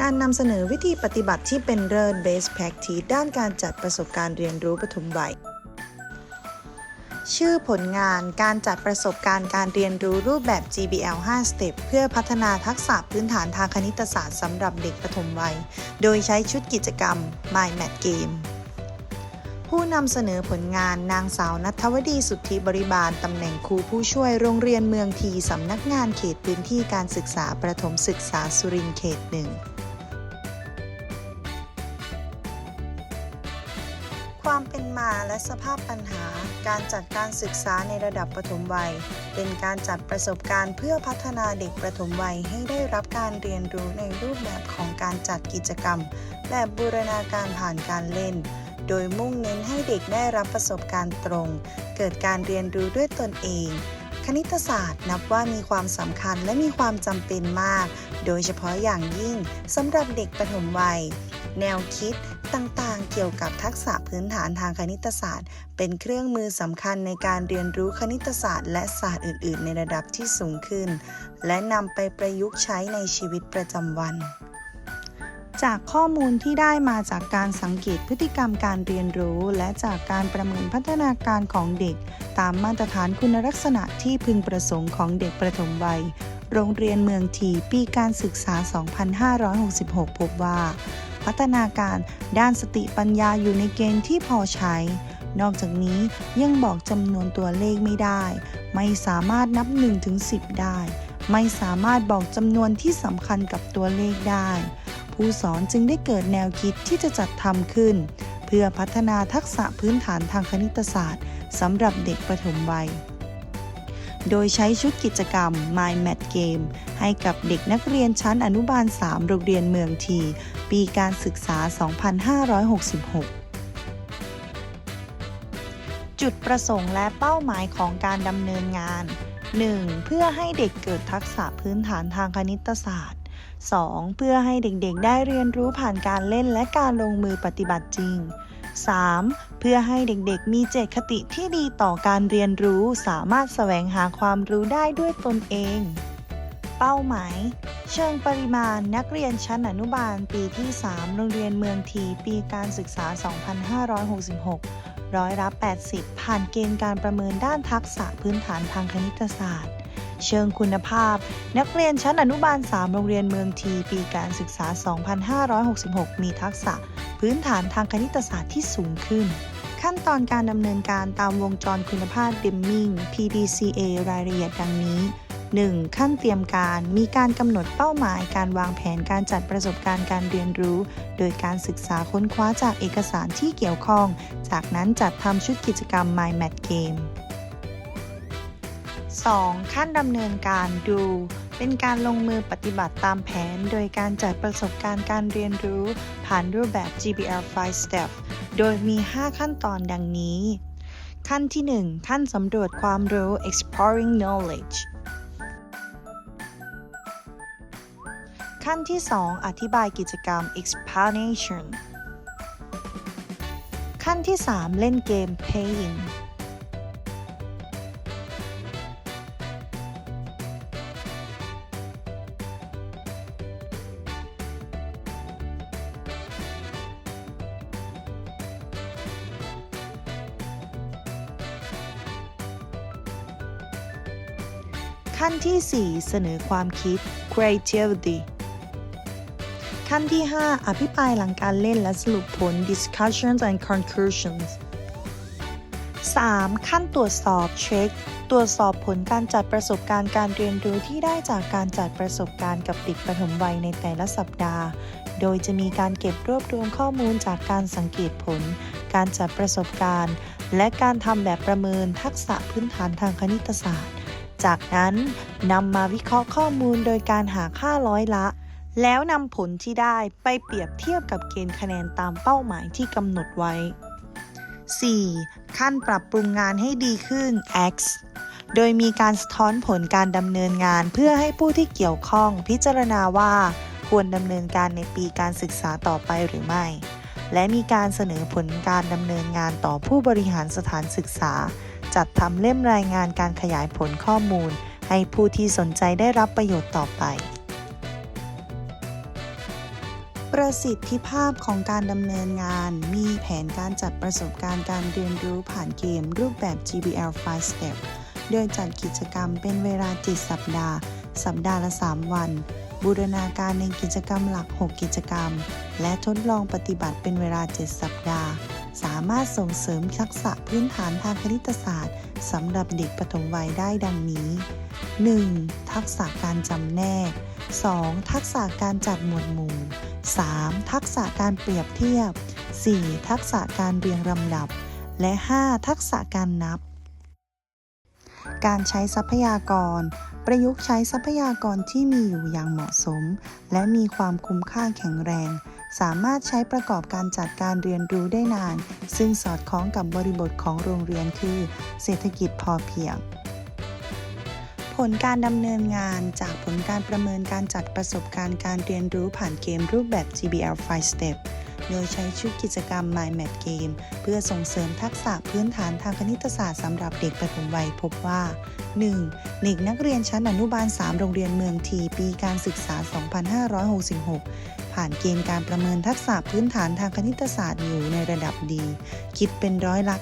การนำเสนอวิธีปฏิบัติที่เป็นเลิศ Best Practice ด้านการจัดประสบการณ์เรียนรู้ปฐมวัย ชื่อผลงานการจัดประสบการณ์การเรียนรู้รูปแบบ GBL 5 Step เพื่อพัฒนาทักษะพื้นฐานทางคณิตศาสตร์สำหรับเด็กปฐมวัย โดยใช้ชุดกิจกรรม My Math Game ผู้นำเสนอผลงานนางสาวนัทวดีสุทธิบริบาลตำแหน่งครูผู้ช่วยโรงเรียนเมืองทีสำนักงานเขตพื้นที่การศึกษาประถมศึกษาสุรินทร์เขตหนึ่งความเป็นมาและสภาพปัญหา การจัดการศึกษาในระดับประถมวัย เป็นการจัดประสบการณ์เพื่อพัฒนาเด็กประถมวัยให้ได้รับการเรียนรู้ในรูปแบบของการจัดกิจกรรม แบบบูรณาการผ่านการเล่น โดยมุ่งเน้นให้เด็กได้รับประสบการณ์ตรง เกิดการเรียนรู้ด้วยตนเอง คณิตศาสตร์นับว่ามีความสำคัญและมีความจำเป็นมาก โดยเฉพาะอย่างยิ่งสำหรับเด็กประถมวัย แนวคิดต่างๆ เกี่ยวกับทักษะพื้นฐานทางคณิตศาสตร์ เป็นเครื่องมือสำคัญในการเรียนรู้คณิตศาสตร์และศาสตร์อื่น ๆ ในระดับที่สูงขึ้น และนำไปประยุกต์ใช้ในชีวิตประจำวัน จากข้อมูลที่ได้มาจากการสังเกตพฤติกรรมการเรียนรู้ และจากการประเมินพัฒนาการของเด็ก ตามมาตรฐานคุณลักษณะที่พึงประสงค์ของเด็กประถมวัย โรงเรียนเมืองทีปีการศึกษา 2566 พบว่า พัฒนาการด้านสติปัญญาอยู่ในเกณฑ์ที่พอใช้ นอกจากนี้ยังบอกจำนวนตัวเลขไม่ได้ ไม่สามารถนับ1ถึง10 ได้ ไม่สามารถบอกจำนวนที่สำคัญกับตัวเลขได้ ผู้สอนจึงได้เกิดแนวคิดที่จะจัดทำขึ้น เพื่อพัฒนาทักษะพื้นฐานทางคณิตศาสตร์สำหรับเด็กประถมวัย โดยใช้ชุดกิจกรรม My Math Game ให้กับเด็กนักเรียนชั้นอนุบาล 3 โรงเรียนเมืองที ปีการศึกษา 2566จุดประสงค์และเป้าหมายของการดำเนินงาน 1. เพื่อให้เด็กเกิดทักษะพื้นฐานทางคณิตศาสตร์ 2. เพื่อให้เด็กๆ ได้เรียนรู้ผ่านการเล่นและการลงมือปฏิบัติจริง 3. เพื่อให้เด็กๆ มีเจตคติที่ดีต่อการเรียนรู้สามารถแสวงหาความรู้ได้ด้วยตนเอง เป้าหมาย เชิงปริมาณนักเรียนชั้นอนุบาลปีที่ 3 โรงเรียนเมืองทีปีการศึกษา 2566 ร้อยละ80 ผ่านเกณฑ์การประเมินด้านทักษะพื้นฐานทางคณิตศาสตร์ เชิงคุณภาพ นักเรียนชั้นอนุบาล 3 โรงเรียนเมืองที ปีการศึกษา 2566 มีทักษะ พื้นฐานทางคณิตศาสตร์ที่สูงขึ้น ขั้นตอนการดำเนินการตามวงจรคุณภาพ Deming PDCA รายละเอียดดังนี้ 1. ขั้นเตรียมการ มีการกำหนดเป้าหมาย การวางแผนการจัดประสบการณ์การเรียนรู้ โดยการศึกษาค้นคว้าจากเอกสารที่เกี่ยวข้อง จากนั้นจัดทำชุดกิจกรรม My m a t Game 2. ขั้นดำเนินการดู เป็นการลงมือปฏิบัติตามแผน โดยการจัดประสบการณ์การเรียนรู้ ผ่านรูปแบบ GBL 5 Step โดยมี 5 ขั้นตอนดังนี้ ขั้นที่ 1 ขั้นสำรวจความรู้ exploring knowledge ขั้นที่ 2 อธิบายกิจกรรม explanation ขั้นที่ 3 เล่นเกม playing ขั้นที่ 4 เสนอความคิด creativity ขั้นที่ 5 อภิปรายหลังการเล่นและสรุปผล discussions and conclusions 3. ขั้นตรวจสอบ check ตรวจสอบผลการจัดประสบการณ์การเรียนรู้ที่ได้จากการจัดประสบการณ์กับเด็กประถมวัยในแต่ละสัปดาห์ โดยจะมีการเก็บรวบรวมข้อมูลจากการสังเกตผล การจัดประสบการณ์ และการทำแบบประเมินทักษะพื้นฐานทางคณิตศาสตร์ จากนั้นนำมาวิเคราะห์ข้อมูลโดยการหาค่าร้อยละ แล้วนำผลที่ได้ไปเปรียบเทียบกับเกณฑ์คะแนนตามเป้าหมายที่กำหนดไว้ 4. ขั้นปรับปรุงงานให้ดีขึ้น X โดยมีการสะท้อนผลการดำเนินงานเพื่อให้ผู้ที่เกี่ยวข้องพิจารณาว่า ควรดำเนินการในปีการศึกษาต่อไปหรือไม่ และมีการเสนอผลการดำเนินงานต่อผู้บริหารสถานศึกษา จัดทำเล่มรายงานการขยายผลข้อมูล ให้ผู้ที่สนใจได้รับประโยชน์ต่อไป ประสิทธิภาพของการดำเนินงาน มีแผนการจัดประสบการณ์การเรียนรู้ผ่านเกมรูปแบบ GBL 5 Step โดยจัดกิจกรรมเป็นเวลา 7 สัปดาห์ สัปดาห์ละ 3 วัน บูรณาการในกิจกรรมหลัก 6 กิจกรรม และทดลองปฏิบัติเป็นเวลา 7 สัปดาห์ สามารถส่งเสริมทักษะพื้นฐานทางคณิตศาสตร์สำหรับเด็กปฐมวัยได้ดังนี้ 1. ทักษะการจำแนก 2. ทักษะการจัดหมวดหมู่ 3. ทักษะการเปรียบเทียบ 4. ทักษะการเรียงลำดับ และ 5. ทักษะการนับ การใช้ทรัพยากร ประยุกต์ใช้ทรัพยากรที่มีอยู่อย่างเหมาะสม และมีความคุ้มค่าแข็งแรง สามารถใช้ประกอบการจัดการเรียนรู้ได้นาน ซึ่งสอดคล้องกับบริบทของโรงเรียนคือ เศรษฐกิจพอเพียงผลการดำเนินงานจากผลการประเมินการจัดประสบการณ์การเรียนรู้ผ่านเกมรูปแบบ GBL 5 Step โดยใช้ชุดกิจกรรม My Math Game เพื่อส่งเสริมทักษะพื้นฐานทางคณิตศาสตร์สำหรับเด็กปฐมวัยพบว่า 1. เด็กนักเรียนชั้นอนุบาล 3 โรงเรียนเมืองทีปีการศึกษา 2566ผ่านเกณฑ์การประเมินทักษะพื้นฐานทางคณิตศาสตร์อยู่ในระดับดี คิดเป็นร้อยละ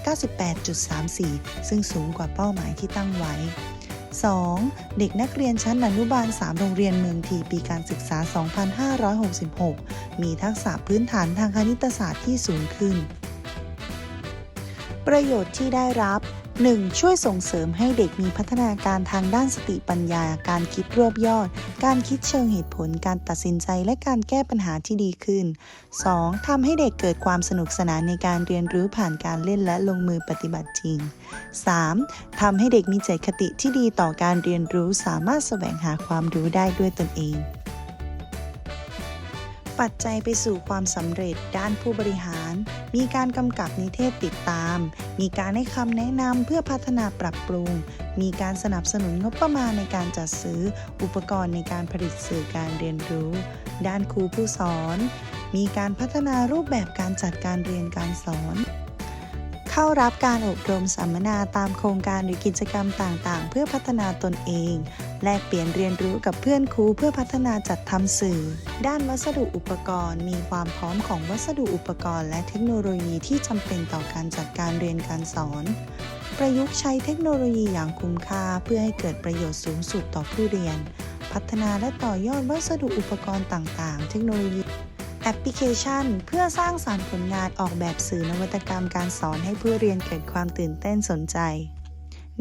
98.34 ซึ่งสูงกว่าเป้าหมายที่ตั้งไว้ 2. เด็กนักเรียนชั้นอนุบาล 3 โรงเรียนเมืองทีปีการศึกษา 2566 มีทักษะพื้นฐานทางคณิตศาสตร์ที่สูงขึ้น ประโยชน์ที่ได้รับ 1. ช่วยส่งเสริมให้เด็กมีพัฒนาการทางด้านสติปัญญา การคิดรวบยอด การคิดเชิงเหตุผล การตัดสินใจและการแก้ปัญหาที่ดีขึ้น 2. ทำให้เด็กเกิดความสนุกสนานในการเรียนรู้ผ่านการเล่นและลงมือปฏิบัติจริง 3. ทำให้เด็กมีใจคติที่ดีต่อการเรียนรู้สามารถแสวงหาความรู้ได้ด้วยตนเอง ปัจจัยไปสู่ความสำเร็จด้านผู้บริหาร มีการกำกับนิเทศติดตาม มีการให้คำแนะนำเพื่อพัฒนาปรับปรุง มีการสนับสนุนงบประมาณในการจัดซื้อ อุปกรณ์ในการผลิตสื่อการเรียนรู้ ด้านครูผู้สอน มีการพัฒนารูปแบบการจัดการเรียนการสอน เข้ารับการอบรมสัมมนาตามโครงการหรือกิจกรรมต่างๆ เพื่อพัฒนาตนเอง แลกเปลี่ยนเรียนรู้กับเพื่อนครูเพื่อพัฒนาจัดทำสื่อ ด้านวัสดุอุปกรณ์ มีความพร้อมของวัสดุอุปกรณ์ และเทคโนโลยีที่จำเป็นต่อการจัดการเรียนการสอน ประยุกต์ใช้เทคโนโลยีอย่างคุ้มค่าเพื่อให้เกิดประโยชน์สูงสุดต่อผู้เรียน พัฒนาและต่อยอดวัสดุอุปกรณ์ต่างๆ เทคโนโลยี แอปพลิเคชัน เพื่อสร้างสารรค์ผลงานออกแบบสื่อนวัตกรรมการสอนให้ผู้เรียนเกิดความตื่นเต้นสนใจ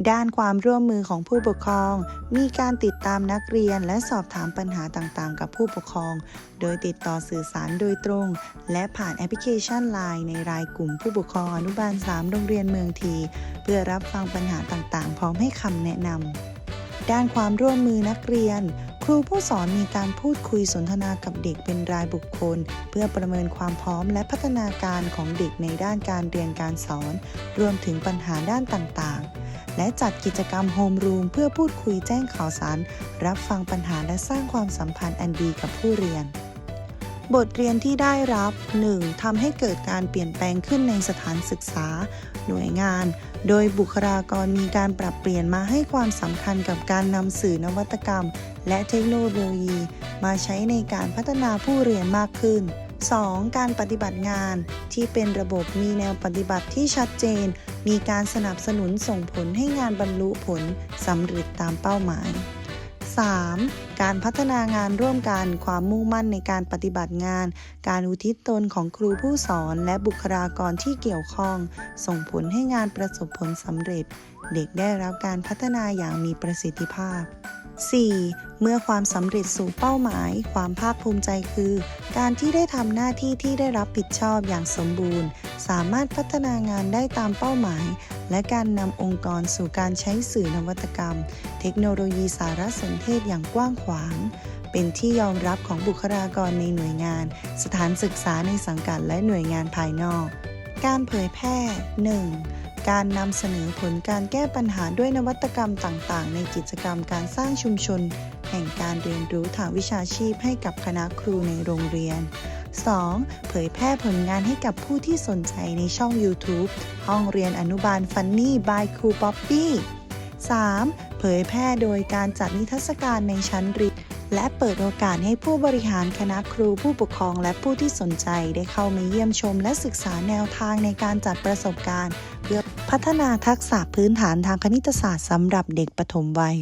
ด้านความร่วมมือของผู้ปกครอง มีการติดตามนักเรียนและสอบถามปัญหาต่างๆ กับผู้ปกครอง โดยติดต่อสื่อสารโดยตรง และผ่านแอปพลิเคชัน Line ในรายกลุ่มผู้ปกครองอนุบาล 3 โรงเรียนเมืองที เพื่อรับฟังปัญหาต่างๆ พร้อมให้คำแนะนำด้านความร่วมมือนักเรียน ครูผู้สอนมีการพูดคุยสนทนากับเด็กเป็นรายบุคคล เพื่อประเมินความพร้อมและพัฒนาการของเด็กในด้านการเรียนการสอน รวมถึงปัญหาด้านต่างๆ และจัดกิจกรรมโฮมรูมเพื่อพูดคุยแจ้งข่าวสาร รับฟังปัญหาและสร้างความสัมพันธ์อันดีกับผู้เรียน บทเรียนที่ได้รับ 1. ทำให้เกิดการเปลี่ยนแปลงขึ้นในสถานศึกษา หน่วยงาน โดยบุคลากรมีการปรับเปลี่ยนมาให้ความสำคัญกับการนำสื่อนวัตกรรม และเทคโนโลยี มาใช้ในการพัฒนาผู้เรียนมากขึ้น 2. การปฏิบัติงานที่เป็นระบบมีแนวปฏิบัติที่ชัดเจน มีการสนับสนุนส่งผลให้งานบรรลุผลสำเร็จตามเป้าหมาย 3. การพัฒนางานร่วมกัน ความมุ่งมั่นในการปฏิบัติงาน การอุทิศตนของครูผู้สอนและบุคลากรที่เกี่ยวข้อง ส่งผลให้งานประสบผลสำเร็จ เด็กได้รับการพัฒนาอย่างมีประสิทธิภาพ 4. เมื่อความสำเร็จสู่เป้าหมาย ความภาคภูมิใจคือ การที่ได้ทำหน้าที่ที่ได้รับผิดชอบอย่างสมบูรณ์ สามารถพัฒนางานได้ตามเป้าหมาย และการนำองค์กรสู่การใช้สื่อนวัตกรรม เทคโนโลยีสารสนเทศอย่างกว้างขวาง เป็นที่ยอมรับของบุคลากรในหน่วยงาน สถานศึกษาในสังกัดและหน่วยงานภายนอก การเผยแพร่ 1. การนำเสนอผลการแก้ปัญหาด้วยนวัตกรรมต่างๆ ในกิจกรรมการสร้างชุมชน แห่งการเรียนรู้ทางวิชาชีพให้กับคณะครูในโรงเรียน 2. เผยแพร่ผลงานให้กับผู้ที่สนใจในช่อง YouTube ห้องเรียนอนุบาลฟันนี่ by ครูป๊อปปี้ 3. เผยแพร่โดยการจัดนิทรรศการในชั้นเรียนและเปิดโอกาสให้ผู้บริหารคณะครูผู้ปกครองและผู้ที่สนใจได้เข้ามาเยี่ยมชมและศึกษาแนวทางในการจัดประสบการณ์ เพื่อพัฒนาทักษะพื้นฐานทางคณิตศาสตร์สำหรับเด็กปฐมวัย